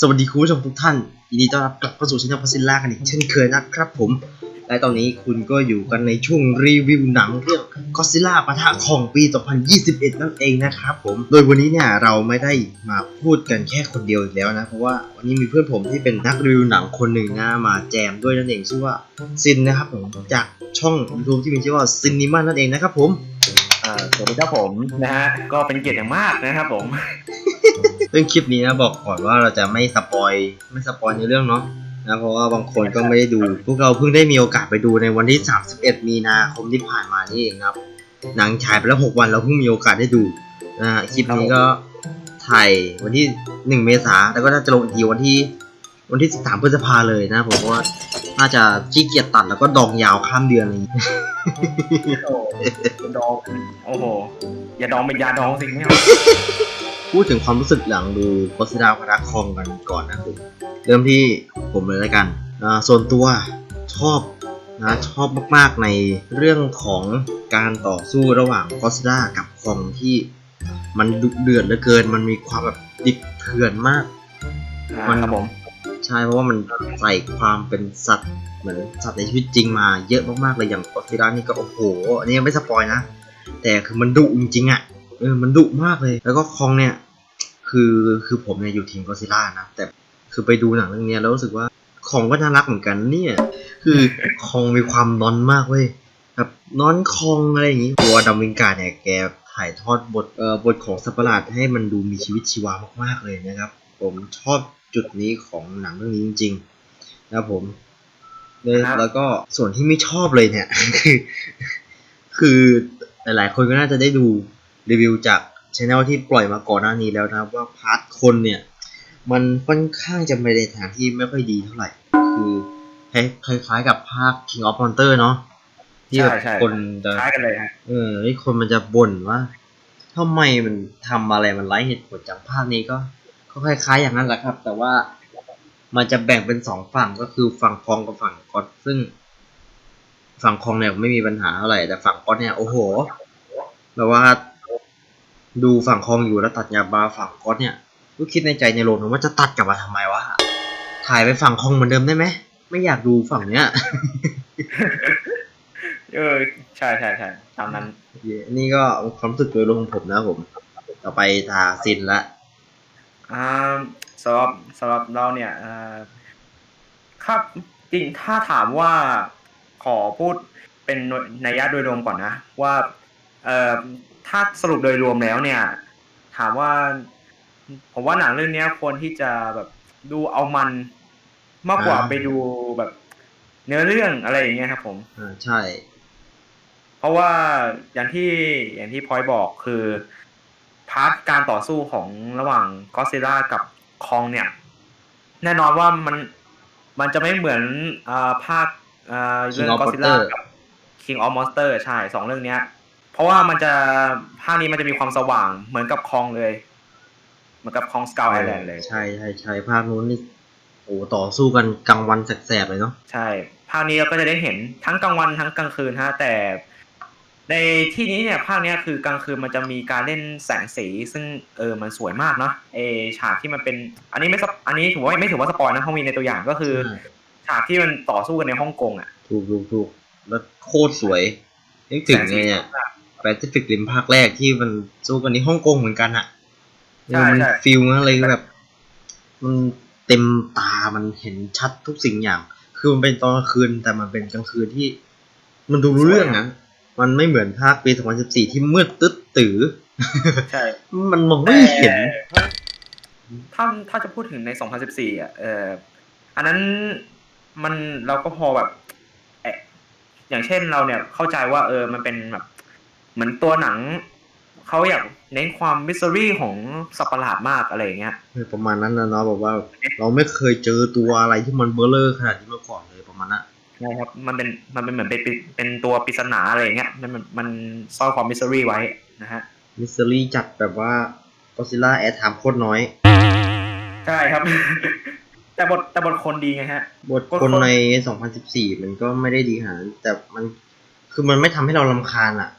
สวัสดีคุณผู้ชมทุกท่านยินดีต้อนรับกลับเข้าสู่ช่องพัซิลล่ากันอีกเช่นเคยนะครับผม และตอนนี้คุณก็อยู่กันในช่วงรีวิวหนังเรื่องก็ซิล่าปะทะของปี 2021 นั่นเองนะครับผม โดยวันนี้เนี่ยเราไม่ได้มาพูดกันแค่คนเดียวอีกแล้วนะ เพราะว่าวันนี้มีเพื่อนผมที่เป็นนักรีวิวหนังคนหนึ่งนะมาแจมด้วยนั่นเองชื่อว่าซินนะครับผมจากช่อง YouTube ที่มีชื่อว่าซินนิมานั่นเองนะครับผมสวัสดีครับผมนะฮะก็เป็นเกียรติอย่างมากนะครับผม ซึ่งคลิปนี้นะบอกก่อนว่าเราจะไม่สปอยไม่สปอยในเรื่องเนาะนะเพราะว่าบางคนก็ไม่ได้ดู พวกเราเพิ่งได้มีโอกาสไปดูในวันที่ 31 มีนาคมที่ผ่านมานี่เองครับ หนังฉายไปแล้ว 6 วันเราเพิ่งมีโอกาสได้ดูนะฮะคลิปนี้ก็ถ่ายวันที่ 1 เมษาแล้วก็น่าจะลงอีกทีวันที่วันที่ 13 พฤษภาเลยนะ ผมว่าน่าจะขี้เกียจตัดแล้วก็ดองยาวข้ามเดือนอะไรอย่างงี้โอ้ดอง โอ้โห อย่าดองเป็นยาดองสิไม่เอา พูดถึงความรู้สึกหลังดูโคสดาวพระคองกันก่อนนะผมเริ่มที่ผมเลยแล้วกันอ่าส่วนตัวชอบนะชอบมากๆในเรื่องของการต่อสู้ระหว่างกอสดากับคองที่มันดุเดือดเหลือเกิน มันมีความแบบดิบเถื่อนมากอ่าครับผมใช่เพราะว่ามันใส่ความเป็นสัตว์เหมือนสัตว์ในชีวิตจริงมาเยอะมากๆเลยอย่างกอสดานี่ก็โอ้โห อันนี้ยังไม่สปอยนะ แต่คือมันดุจริงๆอะ เออมันดุมากเลย แล้วก็คองเนี่ย คือคือผมเนี่ยอยู่ทีมกอซิล่านะ แต่คือไปดูหนังเรื่องเนี้ยแล้วรู้สึกว่าของก็น่ารักเหมือนกันเนี่ย คือคองมีความนอนมากเว้ยแบบนอนคองอะไรอย่างงี้ตัวดัมวิงการ์ดเนี่ยแกถ่ายทอดบทเอ่อบทของสัตว์ประหลาดให้มันดูมีชีวิตชีวามากๆเลยนะครับ ผมชอบจุดนี้ของหนังเรื่องนี้จริงๆนะครับผมเลยแล้วก็ส่วนที่ไม่ชอบเลยเนี่ย คือ คือหลายๆคนก็น่าจะได้ดู รีวิวจากช anel ที่ปล่อยมาก่อนหน้านี้แล้วนะครับว่าพาร์ทคนเนี่ย มันค่อนข้างจะไปในทางที่ไม่ค่อยดีเท่าไหร่ คือคล้ายๆกับภาค King of Monster เนาะที่แบบใช่ใช่คนจะคล้ายกันเลยฮะเออที่คนมันจะบ่นว่าทำไมมันทำอะไรมันไร้เหตุผลจากภาคนี้ก็ก็คล้ายๆอย่างนั้นแหละครับ แต่ว่ามันจะแบ่งเป็นสองฝั่งก็คือฝั่งคองกับฝั่งก๊อตซึ่ง ฝั่งคองเนี่ยไม่มีปัญหาเท่าไหร่แต่ฝั่งก๊อตเนี่ยโอ้โหแบบว่า ดูฝั่งคองอยู่แล้วตัดยาบาฝั่งก๊อตเนี่ยก็คิดในใจในโรงนะว่าจะตัดกลับมาทำไมวะถ่ายไปฝั่งคองเหมือนเดิมได้ไหมไม่อยากดูฝั่งเนี้ยเออใช่ใช่ใช่ตามนั้นนี่ก็ความรู้สึกโดยรวมของผมนะครับผม ต่อไปทาซินละอ่าสำหรับสำหรับเราเนี่ยอ่าครับจริงถ้าถามว่าขอพูดเป็นนัยยะโดยรวมก่อนนะ ว่าเอ่อ ถ้าสรุปโดยรวมแล้วเนี่ย ถามว่า ผมว่าหนังเรื่องเนี้ยควรที่จะแบบดูเอามันมากกว่าไปดูแบบ เนื้อเรื่องอะไรอย่างเงี้ยครับ ผมอ่าใช่ เพราะว่าอย่างที่อย่างที่พอยบอกคือพาร์ทการต่อสู้ของระหว่างก็ซิล่ากับคองเนี่ย แน่นอนว่ามันมันจะไม่เหมือนอ่าภาคอ่าเรื่อง King of ก็ซิล่า Monster กับ King of Monster ใช่สองเรื่องเนี้ย เพราะว่ามันจะภาคนี้มันจะมีความสว่างเหมือนกับคองเลย เหมือนกับคองสกาวไอแลนด์เลย ใช่ใช่ใช่ภาคนู้นนี่โอ้ต่อสู้กันกลางวันแสกๆเลยเนาะใช่ภาคนี้เราก็จะได้เห็นทั้งกลางวันทั้งกลางคืนฮะแต่ ในที่นี้เนี่ยภาคเนี้ยคือกลางคืนมันจะมีการเล่นแสงสี ซึ่งเออมันสวยมากเนาะเออฉากที่มันเป็น อันนี้ไม่สปอันนี้ถือว่าไม่ถือว่าสปอยนะเขามีในตัวอย่างก็คือใช่ฉากที่มันต่อสู้กันในฮ่องกงอะถูกถูกถูกแล้วโคตรสวยนึกถึงไงเนี่ย แปซิฟิกริมภาคแรกที่มันสู้กันที่ฮ่องกงเหมือนกันอะใช่มันใช่ฟิลนั้นเลยแบบ มันเต็มตามันเห็นชัดทุกสิ่งอย่าง คือมันเป็นตอนกลางคืนแต่มันเป็นกลางคืนที่ มันดูรู้เรื่องนะมันไม่เหมือนภาคปี 2014 ที่มืดตึ๊ดตื้อใช่ มันมองไม่เห็นแต่ถ้าถ้าจะพูดถึงใน 2014 อะ เอออันนั้นมันเราก็พอแบบเอ่ออย่างเช่นเราเนี่ยเข้าใจว่าเออมันเป็นแบบ เหมือนตัวหนังเขาอยากเน้นความมิสซิรี่ของสัตว์ประหลาดมากอะไรอย่างเงี้ยเออประมาณนั้นนะเนาะแบบว่า เราไม่เคยเจอตัวอะไรที่มันเบลเลอร์ขนาดนี้มาก่อนเลยประมาณนั้นใช่ครับมันเป็นมันเป็นเหมือนเป็นเป็นเป็นตัวปริศนาอะไรอย่างเงี้ยมันมันมันซ่อนความมิสซิรี่ไว้นะฮะมิสซิลี่จัดแบบว่าก็ซิล่าแอดถามโคตรน้อย ใช่ครับ แต่บทแต่บทคนดีไงฮะ บทคนใน 2014 มันก็ไม่ได้ดีขนาดนั้นแต่มันคือมันไม่ทำให้เราลำคาญอะ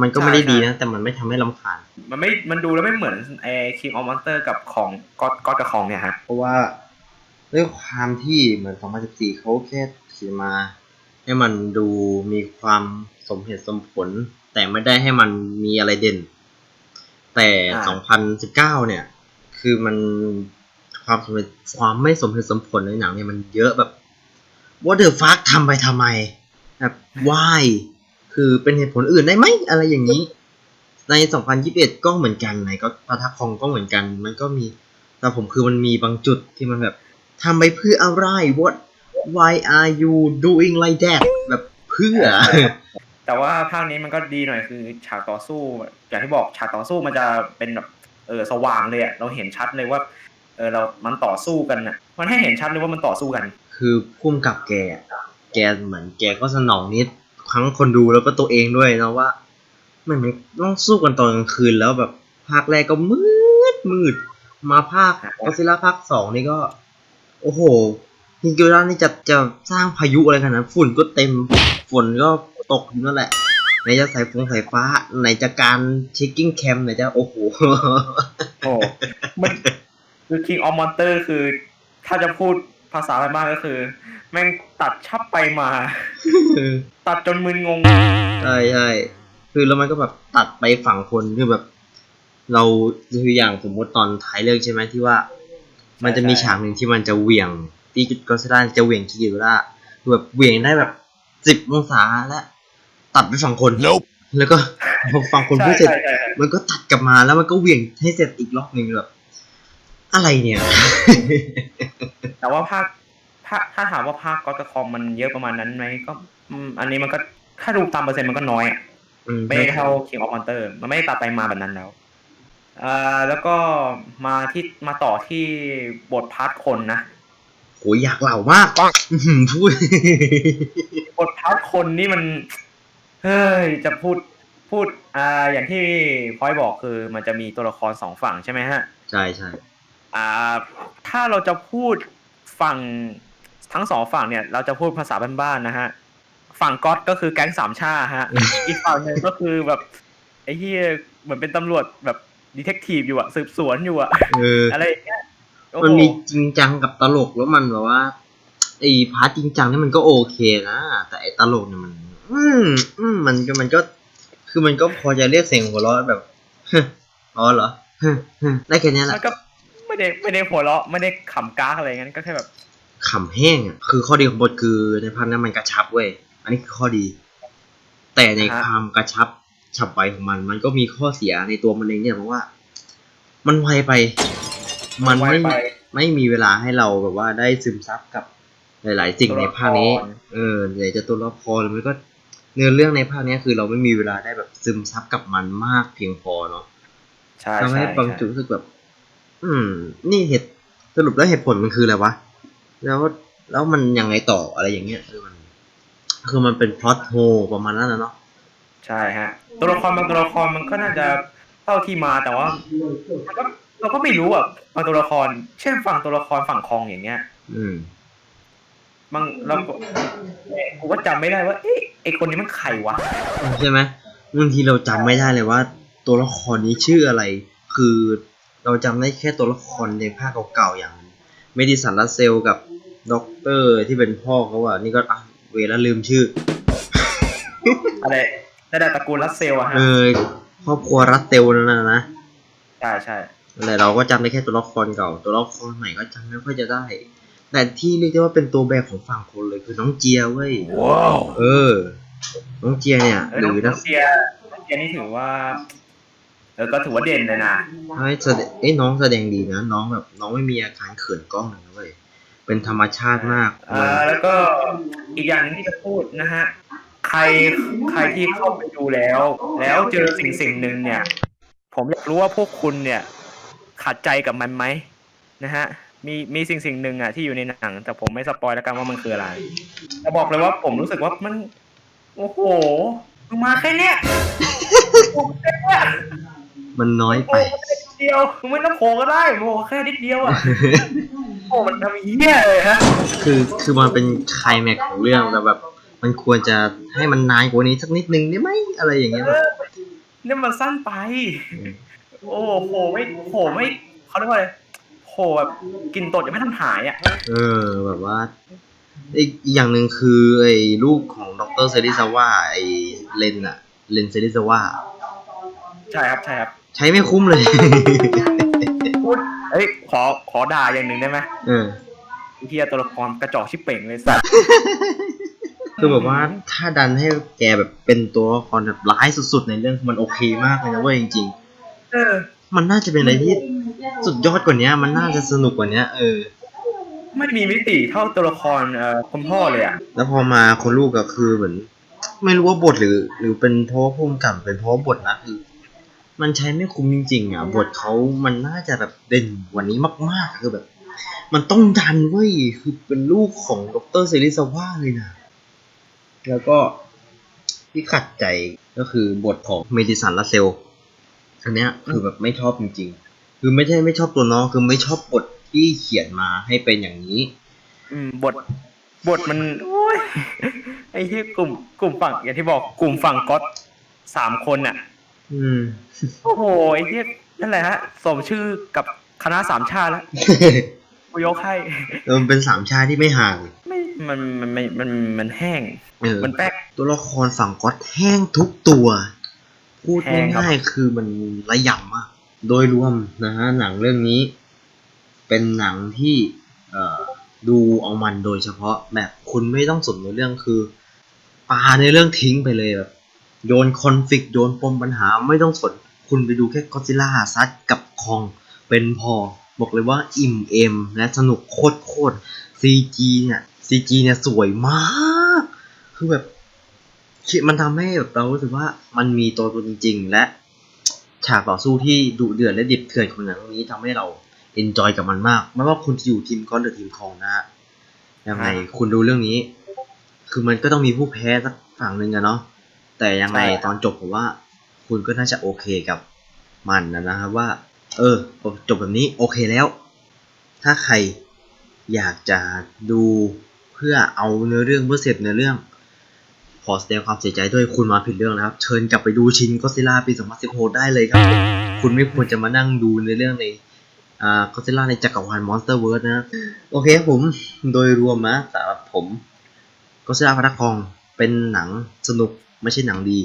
มันก็ไม่ได้ใช่ดีนะ แต่มันไม่ทำให้ลำคาญ มันไม่ มันดูแล้วไม่เหมือนไอ้ King of Monster กับของก็อดก็อดกับของเนี่ยฮะ เพราะว่าด้วยความที่เหมือน 2014เขาแค่เขียนมา ให้มันดูมีความสมเหตุสมผล แต่ไม่ได้ให้มันมีอะไรเด่น แต่อ่า2019 เนี่ย คือมันความสมเหตุความไม่สมเหตุสมผลในหนังเนี่ยมันเยอะแบบ what the fuck ทำไปทำไมแบบ why คือเป็นเหตุผลอื่นได้ไหมอะไรอย่างนี้ ใน 2021 ก็เหมือนกันในก็ปะทะคองก็เหมือนกัน มันก็มีแต่ผมคือมันมีบางจุดที่มันแบบทำไปเพื่ออะไร what why are you doing like that แบบเพื่อ แต่ว่าภาคนี้มันก็ดีหน่อยคือฉากต่อสู้ อย่างที่บอกฉากต่อสู้มันจะเป็นแบบเออสว่างเลยอะเราเห็นชัดเลยว่าเออเรามันต่อสู้กันอะมันให้เห็นชัดเลยว่ามันต่อสู้กัน คือพุ่มกับแกอะแกเหมือนแกก็สนองนิด ทั้งคนดูแล้วก็ตัวเองด้วยนะว่ามันมันต้องสู้กันตอนกลางคืนแล้วแบบภาคแรกก็มืดมืด มาภาคก็ซิล่าภาคสองนี่ก็ โอ้โหฮิงกิรานี่จะจะสร้างพายุอะไรขนาดนั้นฝุ่นก็เต็มฝนก็ตกนั่นแหละไหนจะสายฟงสายฟ้าไหนจะการเช็คกิ้งแคมไหนจะโอ้โหโอ้มันคือ King of Monster คือ ถ้าจะพูดภาษาอะไรบ้างก็คือ แม่งตัดชับไปมา ตัดจนมึนงง ใช่ใช่คือแล้วมันก็แบบตัดไปฝั่งคนคือแบบ เราคืออย่างสมมติตอนท้ายเรื่องใช่ไหมที่ว่า มันจะมีฉากหนึ่งที่มันจะเหวี่ยงที่ก็สดาจะเหวี่ยงคิกิระคือแบบเหวี่ยงได้แบบสิบองศาและตัดไปฝั่งคน Nope. แล้วก็พอฝั่งคนใช่พูดเสร็จใช่ใช่ใช่มันก็ตัดกลับมาแล้วมันก็เหวี่ยงให้เสร็จอีกรอบหนึ่งแบบอะไรเนี่ย แต่ว่าภาค ภาคถ้าถามว่าภาคก็กระคอมมันเยอะประมาณนั้นไหมก็อืมอันนี้มันก็ถ้าดูตามเปอร์เซ็นต์มันก็น้อยอะอืมไม่เท่า King of Monster มันไม่ได้ตัดไปมาแบบนั้นแล้วอ่าแล้วก็มาที่มาต่อที่บทพาร์ทคนนะโหอยากเล่ามากอื้อหือพูด บทพาร์ทคนนี่มัน เฮ้ย จะพูดพูดอ่าอย่างที่พอยบอกคือ มันจะมีตัวละครสองฝั่งใช่ไหมฮะ ใช่ใช่อ่า ถ้าเราจะพูดฝั่ง ทั้งสองฝั่งเนี่ยเราจะพูดภาษาบ้านๆนะฮะ ฝั่งก๊อตก็คือแก๊งสามชาฮะ อีกฝั่งหนึ่งก็คือแบบไอ้ที่เหมือนเป็นตำรวจแบบดีเทคทีฟอยู่อะสืบสวนอยู่อะเอออะไรอย่างเงี้ยโอ้โหมันมีจริงจังกับตลกแล้วมันแบบว่าไอ้พาร์ทจริงจังนี่มันก็โอเคนะ แต่ไอ้ตลกเนี่ยมัน อืมอืมมันก็มันก็ คือมันก็พอจะเรียกเสียงหัวเราะแบบอ๋อเหรอได้แค่เนี้ยแหมัละนก็ไม่ได้ไม่ได้หัวเราะไม่ได้ขำก้ากอะไรงั้นก็แค่แบบ ขำแห้งอะคือข้อดีของบทคือในภาคนั้นมันกระชับเว้ยอันนี้คือข้อดี แต่ในอ่าฮะความกระชับฉับไวของมัน มันก็มีข้อเสียในตัวมันเองเนี่ยเพราะว่า มันไวไป มันไม่ไวไปไม่มีเวลาให้เราแบบว่าได้ซึมซับกับหลาย ๆ สิ่งตัวในละครภาคนี้ เออไหนจะตัวละครหรือไม่ก็เนื้อเรื่องในภาคนี้คือเราไม่มีเวลาได้แบบซึมซับกับมันมากเพียงพอเนาะใช่ทำให้ใช่บางจุดรู้สึกแบบ อืม นี่เหตุสรุปแล้วเหตุผลมันคืออะไรวะ แล้วแล้วมันยังไงต่ออะไรอย่างเงี้ยคือมัน คือมันเป็นพล็อตโฮประมาณนั้นนะเนาะใช่ฮะ ตัวละครบางตัวละครมันก็น่าจะเท่าที่มาแต่ว่ามันก็เราก็ไม่รู้อะบางตัวละคร เช่นฝั่งตัวละครฝั่งคองอย่างเงี้ย อืมบางเราก็เอ๊ะกูก็จำไม่ได้ว่าเอ๊ะไอคนนี้มันใครวะใช่ไหมบางทีเราจำไม่ได้เลยว่า ตัวละครนี้ชื่ออะไร คือเราจำได้แค่ตัวละครในภาคเก่าๆอย่างเมดิสันลัสเซลกับ ด็อกเตอร์ที่เป็นพ่อเขาอะนี่ก็อะเวลาลืมชื่อ อะไรได้แต่ตระกูลรัสเซลอะฮะเออครอบครัวรัสเซลนั่นนะนะใช่ใช่แต่เราก็จำได้แค่ตัวละครเก่า ตัวละครใหม่ก็จำไม่ค่อยจะได้ แต่ที่เรียกได้ว่าเป็นตัวแบบของฝั่งคนเลยคือน้องเจียเว้ย Wow. เออ น้องเจียเนี่ยเออหน้องรือน้นะองเจียน้องเจียนี่ถือว่าเออก็ถือว่าเด่นเลยนะ ให้แสดงเอ้ยน้องแสดงดีนะ น้องแบบน้องไม่มีอาการเขินกล้องเลยนะเว้ย เป็นธรรมชาติมากอ่าแล้วก็อีกอย่างหนึงที่จะพูดนะฮะ ใครใครที่เข้าไปดูแล้ว แล้วเจอสิ่งสิ่งหนึ่งเนี่ย ผมอยากรู้ว่าพวกคุณเนี่ย ขัดใจกับมันไหมนะฮะ มีมีสิ่งสิ่งหนึ่งอะที่อยู่ในหนัง แต่ผมไม่สปอยแล้วกันว่ามันคืออะไรแต่บอกเลยว่าผมรู้สึกว่ามัน โอ้โหมึงมาแค่เนี้ยมึงแค่เนี้ยมันน้อยไป โอ้แค่นิด เดียวมึงไม่ต้องโผล่ก็ได้โอ้แค่นิดเดียวอะโอ้มันทำเหี้ยเลยฮะคือคือมันเป็นไคลแม็กซ์ของเรื่องแต่แบบ มันควรจะให้มันนานกว่านี้สักนิดนึงได้ไหมอะไรอย่างเงี้ยแบบเนี่ยมันสั้นไปอืมโอ้โหไม่โหไม่เขาเรียกว่าอะไรโหแบบกินตดยังไม่ทันหายอะเออ แบบว่าอีกอีกอย่างหนึ่งคือไอ้ลูกของดรเซริซาว่าไอ้เลนอะเลนเซริซาว่า ใช่ครับใช่ครับ ใช้ไม่คุ้มเลย พูดเอ้ยขอขอด่าอย่างหนึ่งได้ไหมเออเฮียตัวละครกระจอกชิบเป่งเลยสัตว์ คือแบบว่าถ้าดันให้แกแบบเป็นตัวละครแบบร้ายสุดๆในเรื่องมันโอเคมากเลยนะเว้ยจริงเออ ๆ มันน่าจะเป็นอะไรที่สุดยอดกว่านี้มันน่าจะสนุกกว่านี้เออ ไม่มีมิติเท่าตัวละครเอ่อคุณพ่อเลยอะ แล้วพอมาคนลูกก็คือเหมือน ไม่รู้ว่าบทหรือ หรือเป็นเพราะว่าพุ่มกับเป็นเพราะว่าบทนะคือ มันใช้ไม่คุ้มจริงๆอะบทเขามันน่าจะแบบเด่นกว่านี้มากๆคือแบบ มันต้องดันเว้ยคือเป็นลูกของดรเซริซาว่าเลยนะแล้วก็ที่ขัดใจก็คือบทของเมดิสันลาเซลอันเนี้ยคือแบบไม่ชอบจริง ๆ คือไม่ใช่ไม่ชอบตัวน้องคือไม่ชอบบทที่เขียนมาให้เป็นอย่างนี้ อืมบทบทมันโอ้ยไอ้ที่กลุ่มกลุ่มฝั่งอย่างที่บอกกลุ่มฝั่งก๊อตสามคนอะ อืม โอ้โหไอ้ที่นั่นแหละฮะ สมชื่อกับคณะสามชาติแล้วกูยกให้เออมันเป็นสามชาติที่ไม่ห่าง ไม่ มัน มันมันมัน มันแห้ง เออ มันแป๊ก ตัวละครฝั่งก็อตแห้งทุกตัว พูดแห้งครับ ง่ายๆคือมันระยำมาก โดยรวมนะฮะหนังเรื่องนี้ เป็นหนังที่ เอ่อ ดูเอามันโดยเฉพาะแบบคุณไม่ต้องสนในเรื่องคือปาในเรื่องทิ้งไปเลยแบบ โยนคอนฟ lict โยนปมปัญหาไม่ต้องสน คุณไปดูแค่ก็ซิล่าซัดกับคองเป็นพอ บอกเลยว่าอิ่มเอม และสนุกโคตรโคตร CG เนี่ย CG เนี่ยสวยมาก คือแบบคิดมันทำให้แบบเรารู้สึกว่ามันมีตัวตนจริง ๆ และฉากต่อสู้ที่ดุเดือดและดิบเถื่อนของหนังเรื่องนี้ทำให้เราเอนจอยกับมันมากไม่ว่าคุณจะอยู่ทีมก้อนหรือทีมคองนะฮะยังไงคุณดูเรื่องนี้ คือมันก็ต้องมีผู้แพ้สักฝั่งหนึ่งอะเนาะ แต่ยังไงตอนจบผมว่า คุณก็น่าจะโอเคกับมันนะนะครับว่า เออจบแบบนี้โอเคแล้ว ถ้าใครอยากจะดูเพื่อเอาเนื้อเรื่องเพื่อเสพเนื้อเรื่อง ขอแสดงความเสียใจด้วยคุณมาผิดเรื่องนะครับ เชิญกลับไปดูชินก็ซิล่าปี2016ได้เลยครับ คุณไม่ควรจะมานั่งดูในเรื่องในอ่าก็ซิล่าในจักรวาลมอนสเตอร์เวิร์สนะ โอเคครับผมโดยรวมนะสำหรับผมก็ซิล่าพัทักทอง เป็นหนังสนุกไม่ใช่หนังดี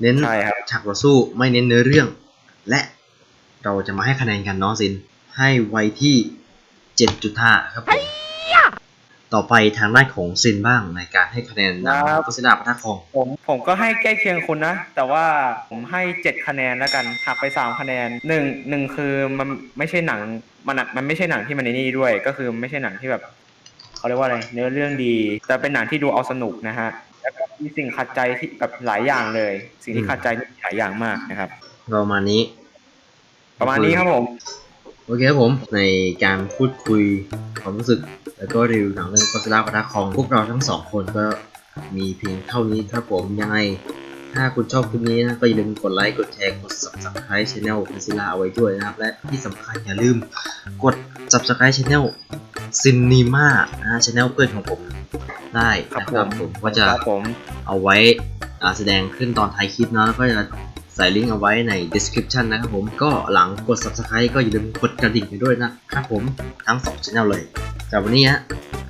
เน้นใช่ครับ ฉากต่อสู้ไม่เน้นเนื้อเรื่อง และเราจะมาให้คะแนนกันเนาะซิน ให้ไว้ที่ 7.5 ครับผมต่อไปทางด้านของซินบ้างในการให้คะแนนหนังครับก็ซิล่าพัทักทองผมผมก็ให้ใกล้เคียงคุณนะ แต่ว่าผมให้เจ็ดคะแนนแล้วกันหักไปสามคะแนนหนึ่งหนึ่งคือมันไม่ใช่หนังมันอะมันไม่ใช่หนังที่มันในนี่ด้วย ก็คือไม่ใช่หนังที่แบบ เขาเรียกว่าอะไรเนื้อเรื่องดี แต่เป็นหนังที่ดูเอาสนุกนะฮะแล้วก็มีสิ่งขัดใจที่แบบหลายอย่างเลย สิ่งที่ขัดใจนี่หลายอย่างมากนะครับ ประมาณนี้ ประมาณนี้ครับผมโอเคครับผมในการพูดคุยความรู้สึก แล้วก็รีวิวหนังเรื่องก็ซิล่าพัทักทองพวกเราทั้งสองคนก็มีเพียงเท่านี้ครับผมยังไง ถ้าคุณชอบคลิปนี้นะก็อย่าลืมกดไลค์กดแชร์กด subscribe channel ก็ซิล่าเอาไว้ด้วยนะครับ และที่สำคัญอย่าลืมกด subscribe channel Cinema นะฮะ channel เพื่อนของผมได้นะครับผมก็จะครับผมเอาไว้อ่าแสดงขึ้นตอนท้ายคลิปเนาะแล้วก็จะใส่ลิงก์เอาไว้ใน description นะครับผมก็หลังกด subscribe ก็อย่าลืมกดกระดิ่งไปด้วยนะครับผมทั้ง2 channel เลยแต่วันนี้ฮะ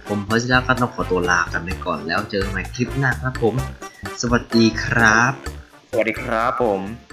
ผมเพอร์ซิล่าก็ต้องขอตัวลากันไปก่อนแล้วเจอกันใหม่คลิปหน้าครับผม สวัสดีครับ สวัสดีครับผม